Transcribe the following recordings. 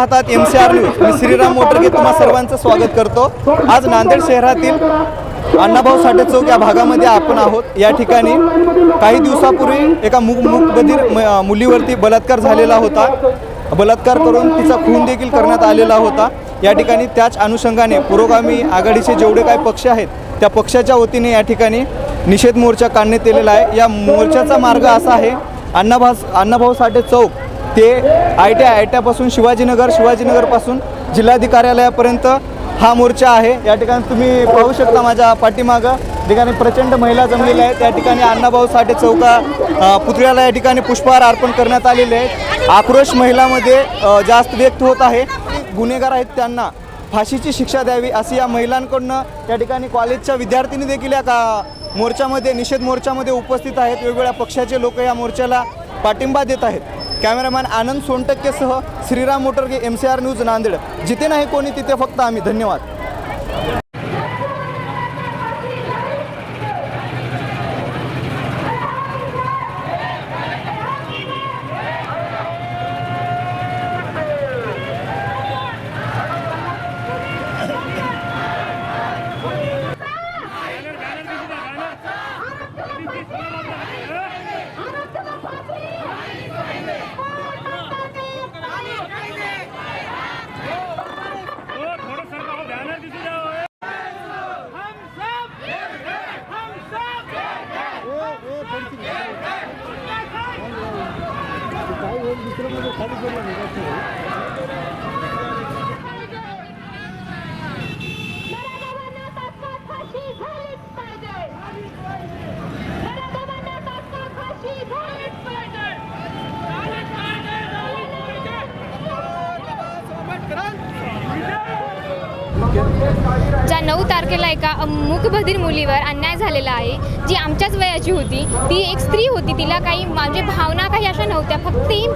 पाहतात M C R news मी श्रीराम मोटरगे तुम्हा सर्वांचं स्वागत करतो. आज नांदेड शहरातील अण्णाभाऊ साठे चौक या भागामध्ये आपण आहोत. या ठिकाणी काही दिवसापूर्वी एका मुक मुकबधीर मुलीवरती बलात्कार झालेला होता. बलात्कार करून तिचा खून देखील करण्यात आलेला होता. या ठिकाणी त्याच अनुषंगाने पुरोगामी आघाडीचे जेवढे काही पक्ष आहेत त्या पक्षाच्या वतीने या ठिकाणी निषेध मोर्चा काढण्यात आलेला आहे. या मोर्चाचा मार्ग असा आहे अण्णाभा अण्णाभाऊ साठे चौक ते आय टी आय टीपासून शिवाजीनगर शिवाजीनगरपासून जिल्हाधिकार्यालयापर्यंत हा मोर्चा आहे. या ठिकाणी तुम्ही पाहू शकता माझ्या पाठीमागं. ठिकाणी प्रचंड महिला जमलेल्या आहेत. त्या ठिकाणी अण्णाभाऊ साठे चौका पुतळ्याला या ठिकाणी पुष्पहार अर्पण करण्यात आलेले आहेत. आक्रोश महिलामध्ये जास्त व्यक्त होत आहे. गुन्हेगार आहेत त्यांना. फाशीची शिक्षा द्यावी अशी या महिलांकडनं या ठिकाणी कॉलेजच्या विद्यार्थिनी देखील या का मोर्चामध्ये निषेध मोर्चामध्ये उपस्थित आहेत. वेगवेगळ्या पक्षाचे लोक या मोर्चाला पाठिंबा देत आहेत. Cameraman Anand सोनटक्केसह Shriram Motarge M C R news Nanded. जिथे नाही कोणी तिथे फक्त आम्ही. धन्यवाद. 법을설명을할 필. ज्या नऊ तारखेला एका मूकबधीर मुलीवर अन्याय झालेला आहे जी आमच्याच वयाची होती ती एक स्त्री होती तिला काही म्हणजे भावना काही अशा नव्हत्या फक्त ती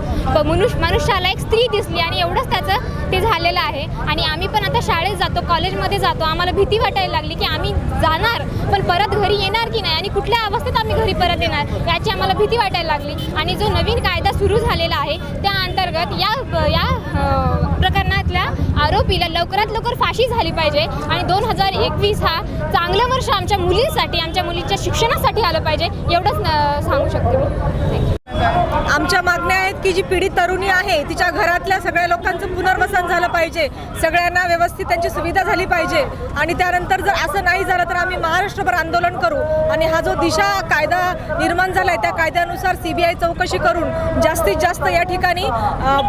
मनुष्य मनुष्याला एक स्त्री दिसली आणि एवढंच त्याचं ते झालेलं आहे. आणि आम्ही पण आता शाळेत जातो कॉलेजमध्ये जातो आम्हाला भीती वाटायला लागली की आम्ही जाणार पण परत घरी येणार की नाही आणि कुठल्या अवस्थेत आम्ही घरी परत येणार याची आम्हाला भीती वाटायला लागली. आणि जो नवीन कायदा सुरू झालेला आहे त्या अंतर्गत या या प्रकरणातल्या आरोपीला लवकरात लवकर फाशी झाली पाहिजे. आणि दोन हजार एकवीस हा चांगलं वर्ष आमच्या मुलींसाठी आमच्या मुलीच्या शिक्षणासाठी आलं पाहिजे एवढंच सांगू शकते मी. आमच्या मागण्या आहेत की जी पीडित तरुणी आहे तिच्या घरातल्या सगळ्या लोकांचं पुनर्वसन झालं पाहिजे. सगळ्यांना व्यवस्थित त्यांची सुविधा झाली पाहिजे. आणि त्यानंतर जर असं नाही झालं तर आम्ही महाराष्ट्रभर आंदोलन करू. आणि हा जो दिशा कायदा निर्माण झाला आहे त्या कायद्यानुसार सी बी आय चौकशी करून जास्तीत जास्त या ठिकाणी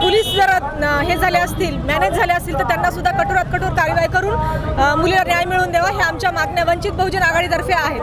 पोलीस जर हे झाले असतील मॅनेज झाले असतील तर त्यांना सुद्धा कठोरात कठोर कारवाई करून मुलीला न्याय मिळवून द्यावा हे आमच्या मागण्या वंचित बहुजन आघाडीतर्फे आहेत.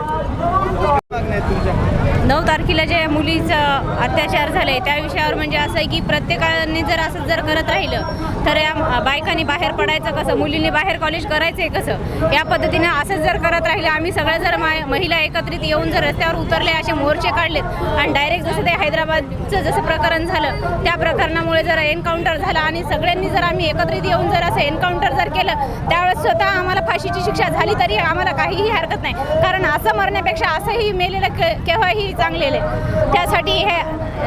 नऊ तारखेला जे मुलीचं अत्याचार झाले त्या विषयावर म्हणजे असं आहे की प्रत्येकाने जर असं जर करत राहिलं तर या बायकांनी बाहेर पडायचं कसं? मुलींनी बाहेर कॉलेज करायचं कसं? या पद्धतीने असंच जर करत राहिलं आम्ही सगळ्या जर मा- महिला एकत्रित येऊन जर रस्त्यावर उतरले असे मोर्चे काढलेत आणि डायरेक्ट जसं ते हैदराबादचं जसं प्रकरण झालं त्या प्रकरणात जर एन्काउंटर झालं आणि सगळ्यांनी जर आम्ही एकत्रित येऊन जर असं एन्काउंटर जर केलं त्यावेळेस स्वतः आम्हाला फाशीची शिक्षा झाली तरी आम्हाला काहीही हरकत नाही. कारण असं मरण्यापेक्षा असंही मेलेलं के- केव्हाही चांगलेलं आहे. त्यासाठी हे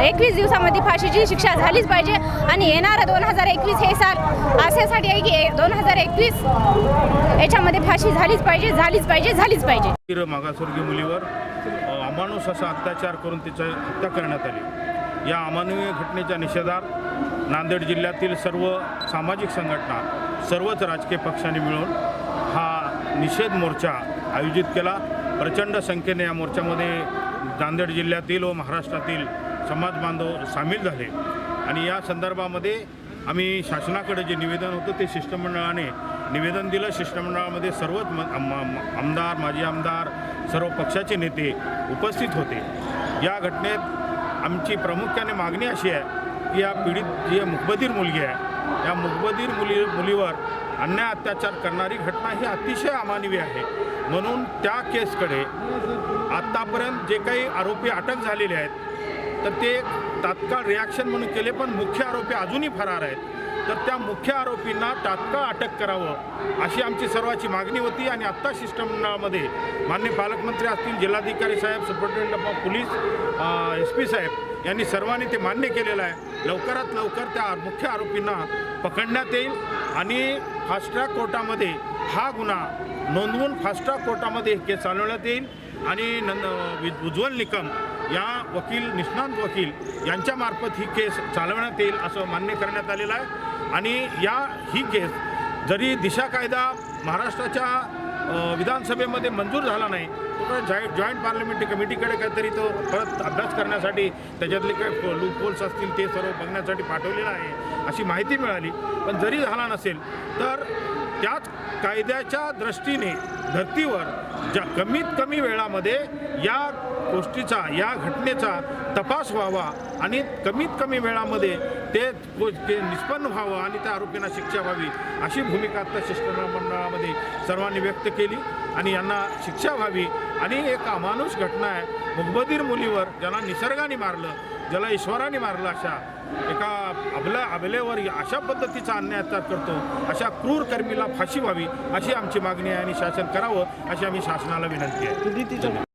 एकवीस दिवसामध्ये फाशीची शिक्षा झालीच पाहिजे आणि येणारं दोन हजार एकवीस हे साल असेसाठी आहे की दोन हजार एकवीस याच्यामध्ये फाशी झालीच पाहिजे झालीच पाहिजे झालीच पाहिजे. मागासवर्गीय मुलीवर अमानुष असा अत्याचार करून तिचा हत्या करण्यात आली. या अमानवीय घटनेच्या निषेधार्थ नांदेड जिल्ह्यातील सर्व सामाजिक संघटना सर्वच राजकीय पक्षांनी मिळून हा निषेध मोर्चा आयोजित केला. प्रचंड संख्येने या मोर्चामध्ये नांदेड जिल्ह्यातील व महाराष्ट्रातील समाज बांधव सामील झाले. आणि या संदर्भामध्ये आम्ही शासनाकडे जे निवेदन होतं ते शिष्टमंडळाने निवेदन दिलं. शिष्टमंडळामध्ये सर्वच म- आमदार माजी आमदार सर्व पक्षाचे नेते उपस्थित होते. या घटनेत आमची प्रामुख्याने मागणी अशी आहे की या पीडित जी मुखबधीर मुलगी आहे या मुखबधीर मुली मुलीवर अन्याय अत्याचार करणारी घटना ही अतिशय अमानवी आहे. म्हणून त्या केसकडे आत्तापर्यंत जे काही आरोपी अटक झालेले आहेत तर ते तात्काळ रिॲक्शन म्हणून केले पण मुख्य आरोपी अजूनही फरार आहेत. तर त्या मुख्य आरोपींना तात्काळ अटक करावं अशी आमची सर्वांची मागणी होती आणि आत्ता शिष्टमंडळामध्ये माननीय पालकमंत्री असतील जिल्हाधिकारी साहेब superintendent of police S P साहेब यांनी सर्वांनी ते मान्य केलेलं आहे. लवकरात लवकर त्या मुख्य आरोपींना पकडण्यात येईल आणि फास्ट ट्रॅक कोर्टामध्ये हा गुन्हा नोंदवून फास्ट ट्रॅक कोर्टामध्ये हे केस चालवण्यात येईल आणि नंद वि- उज्ज्वल निकम या वकील निष्णात वकील यांच्यामार्फत ही केस चालवण्यात येईल असं मान्य करण्यात आलेलं आहे. आणि या ही केस जरी दिशा कायदा महाराष्ट्राच्या विधानसभेमध्ये मंजूर झाला नाही जॉईंट जॉईंट पार्लमेंटरी कमिटीकडे काहीतरी तो परत अभ्यास करण्यासाठी त्याच्यातले काही लूपहोल्स असतील ते सर्व बघण्यासाठी पाठवलेलं आहे अशी माहिती मिळाली. पण जरी झाला नसेल तर त्याच कायद्याच्या दृष्टीने धर्तीवर ज्या कमीत कमी वेळामध्ये या गोष्टीचा या घटनेचा तपास व्हावा आणि कमीत कमी वेळामध्ये ते ते निष्पन्न व्हावं आणि त्या आरोपींना शिक्षा व्हावी अशी भूमिका आता शिष्टमंडळामध्ये सर्वांनी व्यक्त केली आणि यांना शिक्षा व्हावी आणि एक अमानुष घटना आहे. मुखबधीर मुलीवर ज्याला निसर्गाने मारलं ज्याला ईश्वराने मारलं अशा एका अबला अबलेवर अशा पद्धतीचा अन्याय अत्याचार करतो अशा क्रूर कर्मीला फाशी व्हावी अशी आमची मागणी आहे आणि शासन करावं अशी आम्ही शासनाला विनंती आहे.